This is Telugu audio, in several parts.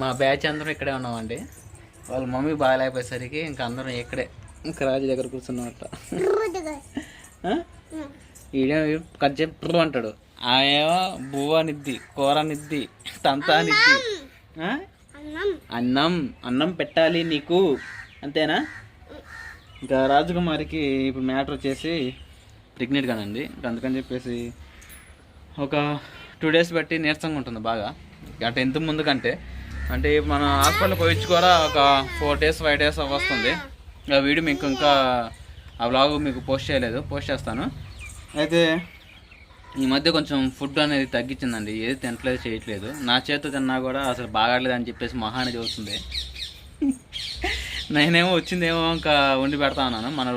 మా బ్యాచ్ అందరం ఇక్కడే ఉన్నామండి. వాళ్ళ మమ్మీ బాగాలేకపోయేసరికి ఇంకా అందరం ఇక్కడే. ఇంకా రాజు దగ్గర కూర్చున్నమాట ఈడే కట్ చెప్పు అంటాడు. ఆయా బువ్వ నిద్ది కూర నిద్ది తంతా నిద్ది? అన్నం. అన్నం పెట్టాలి నీకు. అంతేనా? ఇంకా రాజకుమారికి ఇప్పుడు మ్యాటర్ వచ్చేసి ప్రెగ్నెంట్ కానండి. ఇంకా అందుకని చెప్పేసి ఒక టూ డేస్ బట్టి నీరసంగా ఉంటుంది బాగా. అంటే ఎంత ముందు కంటే అంటే మన హాస్పిటల్ పోయించి కూడా ఒక ఫోర్ డేస్ ఫైవ్ డేస్ వస్తుంది. ఆ వీడియో మీకు ఇంకా ఆ వ్లాగ్ మీకు పోస్ట్ చేయలేదు. పోస్ట్ చేస్తాను. అయితే ఈ మధ్య కొంచెం ఫుడ్ అనేది తగ్గించిందండి. ఏది తినట్లేదు చేయట్లేదు. నా చేత తిన్నా కూడా అసలు బాగాలేదు అని చెప్పేసి మహాని చూస్తుంది నేనేమో వచ్చిందేమో ఇంకా వండి పెడతా ఉన్నాను. మన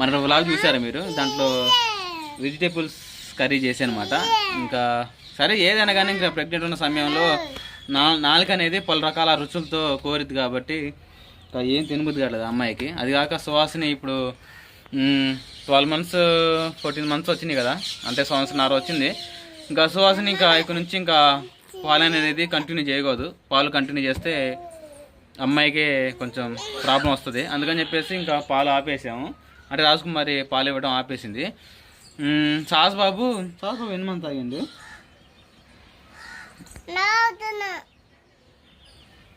మన వ్లాగ్ చూసారా మీరు? దాంట్లో వెజిటేబుల్స్ కర్రీ చేశానమాట ఇంకా సరే ఏదైనా కానీ ఇంకా ప్రెగ్నెంట్ ఉన్న సమయంలో నా నాలుక అనేది పలు రకాల రుచులతో కోరిద్ది కాబట్టి ఏం తినబుద్ది కాలేదు అమ్మాయికి. అది కాక సువాసిని ఇప్పుడు ట్వెల్వ్ మంత్స్ ఫోర్టీన్ మంత్స్ వచ్చింది కదా. అంటే సంవత్సరంన్నర వచ్చింది. ఇంకా సువాసిని ఇంకా ఇక్కడ నుంచి ఇంకా పాలు అనేది కంటిన్యూ చేయకూడదు. పాలు కంటిన్యూ చేస్తే అమ్మాయికి కొంచెం ప్రాబ్లం వస్తుంది. అందుకని చెప్పేసి ఇంకా పాలు ఆపేసాము. అంటే రాజకుమారి పాలు ఇవ్వడం ఆపేసింది. సాస్ బాబు సాస్ బాబు ఎన్ని మంత్ తాగింది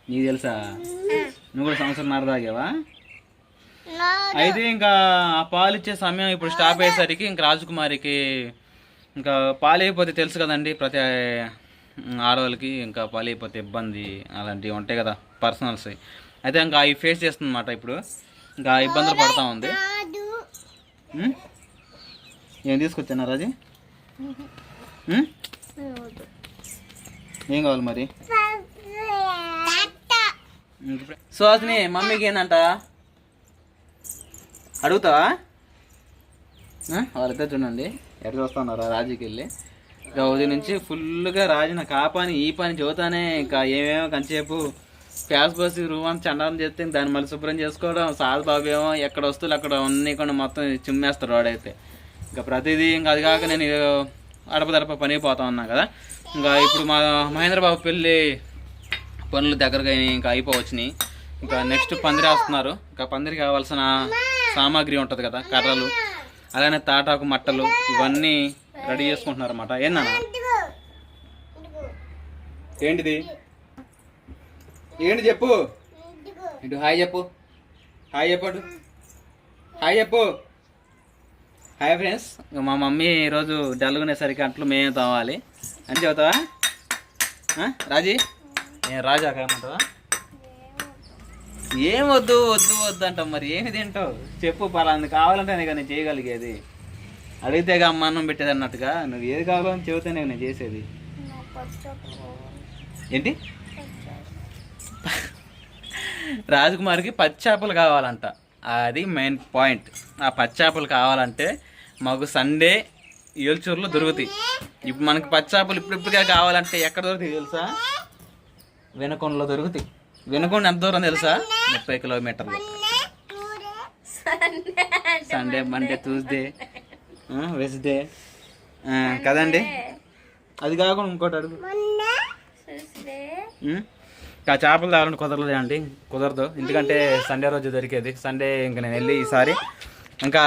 నీకు తెలుసా? నువ్వు కూడా సంవత్సరంన్నర తాగావా అయితే ఇంకా ఆ పాలు ఇచ్చే సమయం ఇప్పుడు స్టాప్ అయ్యేసరికి ఇంకా రాజకుమారికి ఇంకా పాలు అయిపోతే తెలుసు కదండి ప్రతి ఆడవాళ్ళకి ఇంకా పాలు అయిపోతే ఇబ్బంది అలాంటివి ఉంటాయి కదా పర్సనల్స్ అయితే ఇంకా అవి ఫేస్ చేస్తుందన్నమాట ఇప్పుడు. ఇంకా ఇబ్బందులు పడతా ఉంది? ఏం తీసుకొచ్చానా రాజీ? ఏం కావాలి మరి? సుహాసిని మమ్మీకి ఏందంట? అడుగుతావా? వాళ్ళిద్దరు చూడండి. ఎట్లా చూస్తున్నారు? రాజుకి వెళ్ళి. ఉదయం నుంచి ఫుల్గా రాజు నాకు ఆ పని ఈ పని చదువుతానే ఇంకా ఏమేమో కంచేపు ప్యాస్ పోసి రూమ్ అంతా చండాలం చేస్తే దాన్ని మళ్ళీ శుభ్రం చేసుకోవడం సాల్ బాబు ఏమో ఎక్కడ వస్తువులు అక్కడ అన్నీ కూడా మొత్తం చిమ్మేస్తారు వాడైతే. ఇంకా ప్రతిదీ ఇంకా అది కాక నేను అడపదడప పని పోతా ఉన్నా కదా. ఇంకా ఇప్పుడు మా మహేంద్ర బాబు పెళ్ళి పనులు దగ్గరగా ఇంకా అయిపోవచ్చినాయి. ఇంకా నెక్స్ట్ పందిరి వేస్తున్నారు ఇంకా పందిరి కావాల్సిన సామాగ్రి ఉంటుంది కదా కర్రలు అలానే తాటాకు మట్టలు ఇవన్నీ రెడీ చేసుకుంటున్నారు అనమాట ఏందన్నా ఏంటిది? ఏంటి చెప్పు? ఇటు హాయ్ చెప్పు. హాయ్ చెప్పడు హాయ్ చెప్పు. Hi friends. మా మమ్మీ ఈరోజు డల్గునేసరికి అంట్లు మేమే తోవాలి అని చెబుతావా? ఆ? రాజీ? ఏం రాజా కాయమంటావా? ఏం వద్దు వద్దు వద్దు అంటావు మరి. ఏమి తింటావు? చెప్పు పలాంది కావాలంటే నేను నేను చేయగలిగేది. అడిగితే అమ్మ అన్నం పెట్టేది అన్నట్టుగా. నువ్వు ఏది కావాలో అని చెబితేనే నేను చేసేది. ఏంటి? రాజకుమారికి పచ్చి చేపలు కావాలంట. అది మెయిన్ పాయింట్ ఆ పచ్చి చేపలు కావాలంటే మాకు సండే ఏల్చూరులో దొరుకుతాయి. ఇప్పుడు మనకి పచ్చి చేపలు ఇప్పుడిప్పుడుగా కావాలంటే ఎక్కడ దొరుకుతాయి తెలుసా? వినకొండలో దొరుకుతాయి. వినకొండ ఎంత దూరం తెలుసా? ముప్పై కిలోమీటర్లు. సండే మండే ట్యూస్డే వెస్డే కదండి? అది కాకుండా ఇంకోటి అడుగు? ఇంకా చేపలు తేవాలని కుదరలేదు అండి కుదరదు. ఎందుకంటే సండే రోజు దొరికేది. సండే ఇంకా నేను వెళ్ళి ఈసారి ఇంకా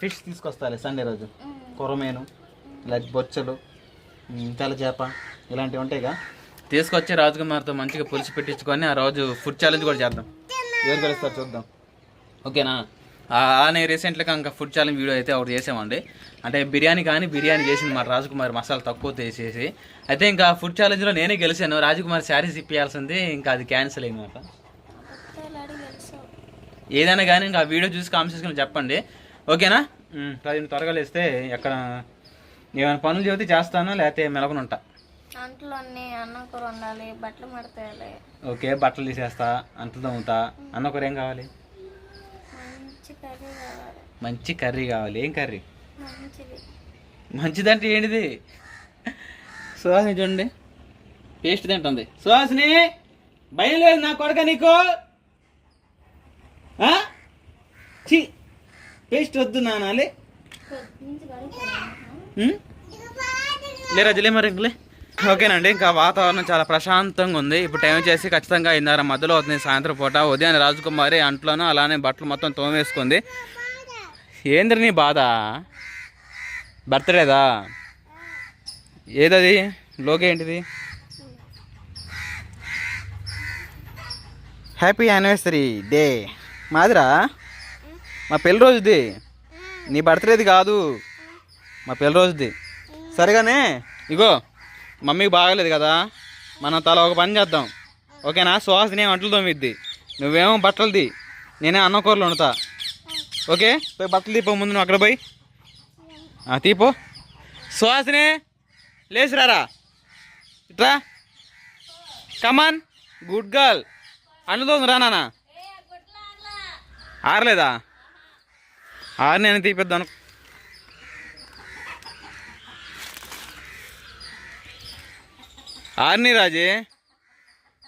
ఫిష్ తీసుకొస్తాను సండే రోజు. కొరమేను లైక్ బొచ్చలు తెల్ల చేప ఇలాంటివి ఉంటాయిగా? తీసుకొచ్చి రాజకుమార్తో మంచిగా పులిసి పెట్టించుకొని ఆ రోజు ఫుడ్ ఛాలెంజ్ కూడా చేద్దాం. ఎవరు కలుస్తారు చూద్దాం. ఓకేనా? నేను రీసెంట్గా ఇంకా ఫుడ్ ఛాలెంజ్ వీడియో అయితే ఒకటి చేసామండి. అంటే బిర్యానీ కానీ బిర్యానీ చేసింది మా రాజకుమారి మసాలా తక్కువ తీసేసి అయితే ఇంకా ఫుడ్ ఛాలెంజ్లో నేనే గెలిచాను. రాజకుమారి శారీస్ ఇప్పించాల్సింది ఇంకా అది క్యాన్సిల్ అయిందన్నమాట ఏదైనా కానీ ఇంకా ఆ వీడియో చూసి కామెంట్ చేసుకుని చెప్పండి. ఓకేనా? రాజు త్వరగా లేస్తే ఎక్కడ ఏమైనా పనులు చెబితే చేస్తాను లేకపోతే మెలకనుంటా అంట్లో అన్ని అన్నం కూర వండాలి బట్టలు మడతాయాలి. ఓకే బట్టలు తీసేస్తా అంట్లు తమ్ముతా అన్న కూర ఏం కావాలి? మంచి కర్రీ కావాలి. ఏం కర్రీ? మంచిది. మంచిదంటే ఏంటిది? సుహాసిని చూడండి. పేస్ట్ తింటుంది. సుహాసిని భయం లేదు నా కొడక నీకు. పేస్ట్ వద్దు నానాలి పొద్దునుంచి కడుగుతాను ఉం? లే రాజు లే మరి ఇంకలే. ఓకేనండి ఇంకా వాతావరణం చాలా ప్రశాంతంగా ఉంది. ఇప్పుడు టైం చేసి ఖచ్చితంగా ఐదున్నర మధ్యలో అవుతుంది సాయంత్రం పూట. ఉదయం రాజకుమారి అంట్లోనూ అలానే బట్టలు మొత్తం తోమేసుకుంది. ఏంద్ర నీ బాధ? బర్త్డేదా? ఏదది? లోకే ఏంటిది? Happy anniversary day. మాదిరా? మా పెళ్ళి రోజుది. నీ బర్త్డేది కాదు. మా పెళ్ళి రోజుది. సరిగానే? ఇగో. మమ్మీకి బాగలేదు కదా? మనం తల ఒక పని చేద్దాం. ఓకేనా? సుహాసిని వంటలు తోమిద్ది. నువ్వేమో బట్టలది నేనే అన్న కూరలు వండుతా. ఓకే? పోయి బట్టలు తీపో ముందు నువ్వు అక్కడ పోయి. తీపో. సుహాసిని లేచిరారా ఇట్రా. కమాన్ గుడ్ గర్ల్ అండ్లు రా నాన్న. ఆరలేదా? ఆరు నేను తీపిద్దాను ఆర్ని రాజీ.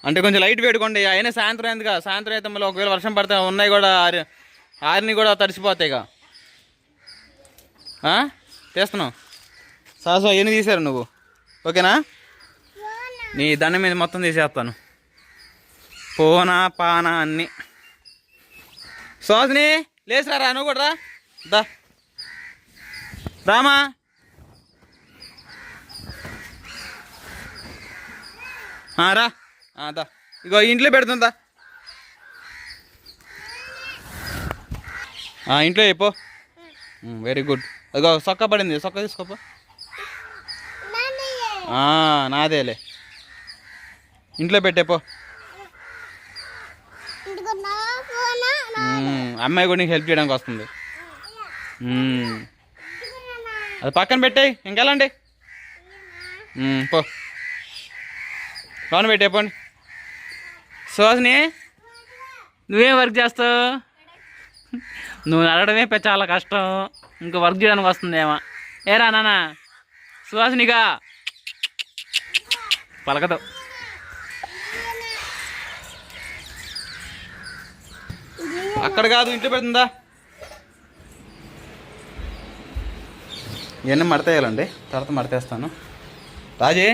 అంటే కొంచెం లైట్ పెట్టుకోండి అయినా సాయంత్రం ఎందుకు? సాయంత్రం అయితే మళ్ళీ ఒకవేళ వర్షం పడితే ఉన్నాయి కూడా ఆరి. ఆరిని కూడా తడిసిపోతాయి తీస్తున్నావు. సాసు అవన్నీ తీసారు నువ్వు? ఓకేనా? నీ దండం మీద మొత్తం తీసేస్తాను. పోనా పానా అన్నీ. సోజని లేచిరా నువ్వు కూడా రా. దా. రామా. రా. దా. ఇగో ఇంట్లో పెడుతుందా ఇంట్లో అయిపో వెరీ గుడ్ అదిగో సొక్క పడింది. సొక్క తీసుకోపో. నాదేలే. ఇంట్లో పెట్టేపో అమ్మాయి కూడా నీకు హెల్ప్ చేయడానికి వస్తుంది. అది పక్కన పెట్టేయి. ఇంకెళ్ళండి. పో. లోన్ పెట్టే పోండి సుహాసిని నువ్వేం వర్క్ చేస్తావు? నువ్వు నడవడమే చాలా కష్టం. ఇంకా వర్క్ చేయడానికి వస్తుందేమో ఏరా నాన్న సుహాసినిగా పలకదు. అక్కడ కాదు ఇంట్లో పెడుతుందా? ఇవన్నీ మడతేయాలండి. తర్వాత మడతేస్తాను. రాజీ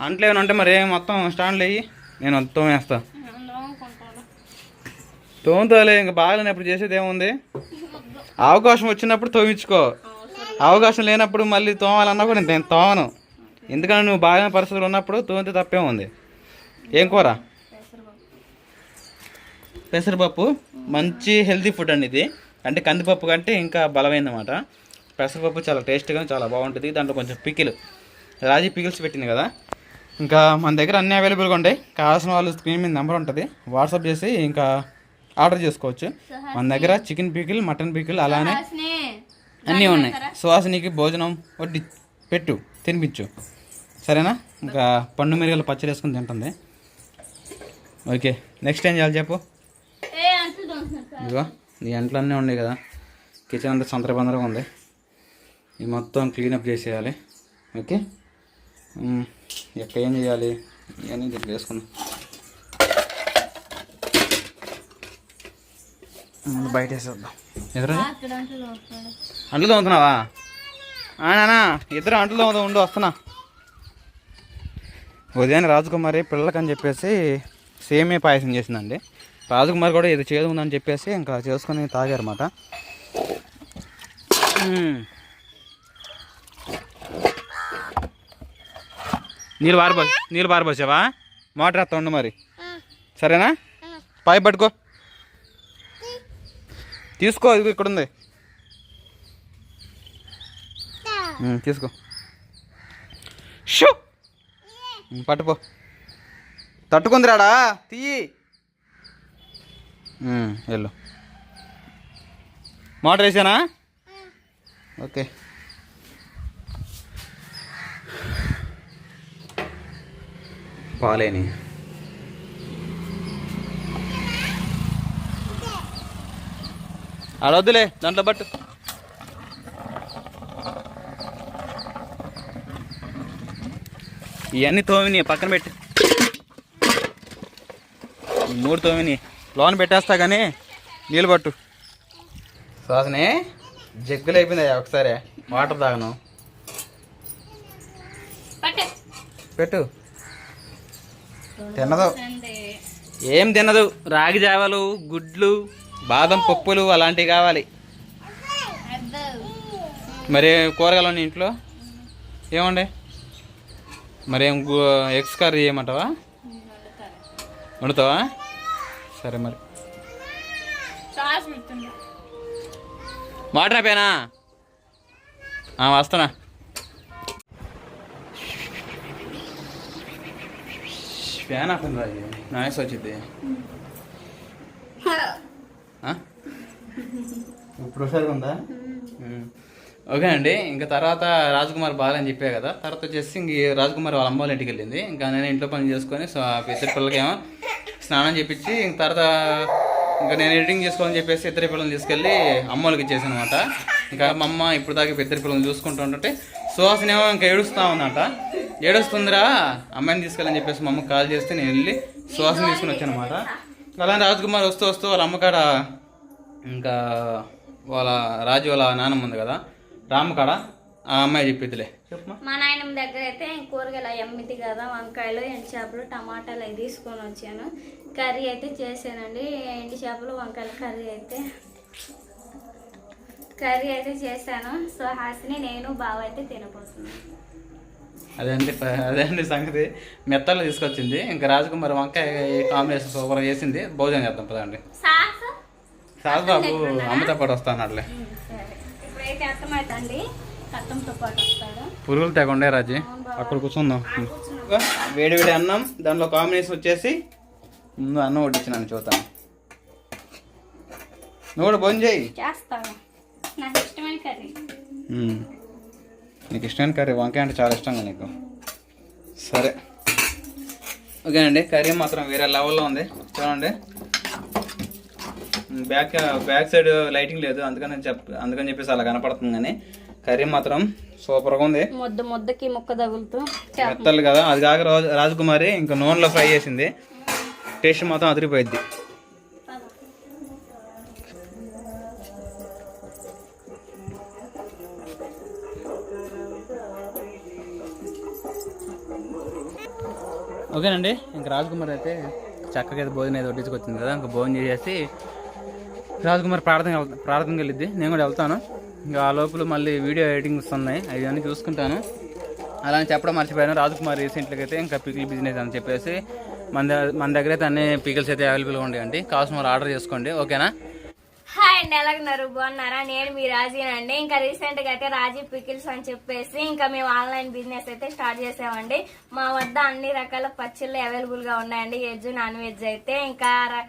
అంట్లో ఏమైనా ఉంటే మరి మొత్తం స్టాండ్లు అయ్యి నేను తోమేస్తా. తోముతాలే ఇంకా బాగాలేనప్పుడు చేసేది ఏముంది? అవకాశం వచ్చినప్పుడు తోమించుకో. అవకాశం లేనప్పుడు మళ్ళీ తోమాలన్నా కూడా నేను తోమను. ఎందుకంటే నువ్వు బాగా పరిస్థితులు ఉన్నప్పుడు తోమితే తప్పే ఉంది ఏం కూర? పెసరపప్పు. మంచి హెల్తీ ఫుడ్ అండి ఇది. అంటే కందిపప్పు కంటే ఇంకా బలమైందన్నమాట. పెసరపప్పు చాలా టేస్ట్గా చాలా బాగుంటుంది. దాంట్లో కొంచెం పికిల్. రాజీ పికిల్స్ పెట్టింది కదా? ఇంకా మన దగ్గర అన్ని అవైలబుల్గా ఉంటాయి. కావాల్సిన వాళ్ళు స్క్రీన్ మీద నెంబర్ ఉంటుంది. వాట్సాప్ చేసి ఇంకా ఆర్డర్ చేసుకోవచ్చు. మన దగ్గర చికెన్ పికిల్ మటన్ పికిల్ అలానే అన్నీ ఉన్నాయి. సువాసినికి భోజనం వడ్డీ పెట్టు తినిపించు. సరేనా? ఇంకా పండు మిరియాలు పచ్చడి వేసుకుని తింటుంది. ఓకే నెక్స్ట్ ఏం చేయాలి చెప్పు? ఇదిగో ఈ ఎంట్లన్నీ ఉన్నాయి కదా. కిచెన్ అంతా సంతరబందరగా ఉంది. ఇది మొత్తం క్లీనప్ చేసేయాలి. ఓకే? మ్, ఎక్కడ ఏం చేయాలి? ఇవన్నీ దీంట్లో వేసుకుందాం ముందు బయట వేసేద్దాం. ఎదురు? అంట్లు తోముతున్నావా? నానా ఇద్దరు అంట్లు తోముతా ఉండు వస్తున్నా. ఉదయం రాజకుమారి పిల్లలకని చెప్పేసి సేమే పాయసం చేసిందండి. రాజకుమారి కూడా ఇది చేదు ఉందని చెప్పేసి ఇంకా చేసుకొని తాగారన్నమాట. నీళ్ళు బారబో నీళ్ళు బారబోసావా మోటార్ ఎత్తా ఉండు మరి. సరేనా? పైప్ పట్టుకో. తీసుకో ఇది ఇక్కడ ఉంది తీసుకో. షూ! పట్టుకో పట్టుకో తట్టుకుందిరాడా? తీయి. వెళ్ళు. మోటార్ వేసానా? ఓకే. పాలేని. అలా వద్దులే దాంట్లో బట్టు ఇవన్నీ తోమిని పక్కన పెట్టి. ఈ మూడు తోమిని లోన్ పెట్టేస్తా కానీ నీళ్ళు పట్టు. శ్వాసనే జగ్గులు అయిపోయింది ఒకసారి? వాటర్ తాగను. పెట్టు. తినదు. ఏం తినదు. రాగి జావలు గుడ్లు బాదం పప్పులు అలాంటివి కావాలి. మరి కూరగాయలు ఉన్నాయి ఇంట్లో? ఏమండి? మరి ఏం ఎగ్స్ కర్రీ చేయమంటావా వండుతావా? సరే మరి. వాటర్ అయిపోయానా ఆ, వస్తానా ఫ్యాన్ ఆపండి రాజు నాయస్ వచ్చింది? ఇప్పుడు ఉందా. ఓకే అండి ఇంకా తర్వాత రాజకుమార్ బాగాలని చెప్పే కదా. తర్వాత వచ్చేసి ఇంక రాజకుమార్ వాళ్ళ అమ్మ వాళ్ళ ఇంటికి వెళ్ళింది. ఇంకా నేను ఇంట్లో పని చేసుకొని సో ఆ ఇద్దరు పిల్లలకేమో స్నానం చేపించి ఇంక తర్వాత ఇంకా నేను ఎడిటింగ్ చేసుకోవాలని చెప్పేసి ఇద్దరు పిల్లల్ని తీసుకెళ్ళి అమ్మ వాళ్ళకి ఇచ్చేసాను అనమాట ఇంకా మా అమ్మ ఇప్పుడు దాకా ఇద్దరు పిల్లల్ని చూసుకుంటూ ఉంటుంటే సుహాసిని ఏమో ఇంకా ఏడుస్తా ఉందట. ఏడొస్తుందిరా? అమ్మాయిని తీసుకెళ్ళని చెప్పేసి మా అమ్మ కాల్ చేస్తే నేను వెళ్ళి సుహాసిని తీసుకుని వచ్చాను అనమాట అలానే రాజ్కుమార్ వస్తూ వస్తూ వాళ్ళ అమ్మకాడ ఇంకా వాళ్ళ రాజు వాళ్ళ నాన్నమ్మ ఉంది కదా రామకాడ ఆ అమ్మాయి చెప్పిద్దిలే. మా నాయనమ్మ దగ్గర అయితే కూరగాయలు అవి కదా వంకాయలు ఎండు చేపలు టమాటాలు అవి తీసుకొని వచ్చాను. కర్రీ అయితే చేశానండి. ఎండు చేపలు వంకాయల కర్రీ అయితే కర్రీ అయితే చేశాను. సో హాసిని నేను బావ అయితే తినబోతున్నాను అదే అండి ప- అదే అండి సంగతి. మెత్తలు తీసుకొచ్చింది. ఇంకా రాజకుమార్ వంకాయ కాంబినేషన్ సూపర్ చేసింది. భోజనం చేద్దాం పదండి. సాస్? బాబు అమ్మతో పాటు వస్తానట్లే పురుగులు తెగండే రాజీ. అక్కడ కూర్చుందాం. వేడి వేడి అన్నం దానిలో కాంబినేషన్ వచ్చేసి ముందు అన్నం వడ్డించినాను చూద్దాం. నువ్వు కూడా భోజనం చేయి. చేస్తాను. నాకు ఇష్టమైన కర్రీ. నీకు ఇష్టమైన కర్రీ వంకాయ అంటే చాలా ఇష్టంగా నీకు? సరే. ఓకేనండి కర్రీ మాత్రం వేరే లెవెల్లో ఉంది. చూడండి. బ్యాక్ బ్యాక్ సైడ్ లైటింగ్ లేదు అందుకని చెప్ అందుకని చెప్పేసి అలా కనపడుతుంది కానీ కర్రీ మాత్రం సూపర్గా ఉంది. ముద్ద ముద్దకి ముక్క తగులుతూ మెత్తలు కదా. అది కాక రాజు రాజకుమారి ఇంకా నూనెలో ఫ్రై చేసింది. టేస్ట్ మాత్రం అదిరిపోయింది ఓకేనండి ఇంకా రాజకుమార్ అయితే చక్కగా అయితే భోజనం అయితే వడ్డించుకొచ్చింది కదా ఇంకా భోజనం చేసేసి రాజకుమార్ ప్రార్థన వెళ్తా- ప్రార్థనకి వెళ్ళిద్ది. నేను కూడా వెళ్తాను. ఇంకా ఆ లోపల మళ్ళీ వీడియో ఎడిటింగ్ వస్తున్నాయి. అవి అన్నీ చూసుకుంటాను. అలా అని చెప్పడం మర్చిపోయాను. రాజకుమార్ రీసెంట్గా అయితే ఇంకా పికిల్ బిజినెస్ అని చెప్పేసి మన దగ్గర మన దగ్గర అయితే అన్ని పికిల్స్ అయితే అవైలబుల్గా ఉంటాయండి కావాల్సిన ఆర్డర్ చేసుకోండి. ఓకేనా? హాయ్ అండి ఎలాగున్నారు? బాగున్నారా? నేను మీ రాజీనండి. ఇంకా రీసెంట్గా అయితే రాజీ పికిల్స్ అని చెప్పేసి ఇంకా మేము ఆన్లైన్ బిజినెస్ అయితే స్టార్ట్ చేసామండి. మా వద్ద అన్ని రకాల పచ్చళ్ళు అవైలబుల్గా ఉన్నాయండి. వెజ్ నాన్ వెజ్ అయితే ఇంకా ర-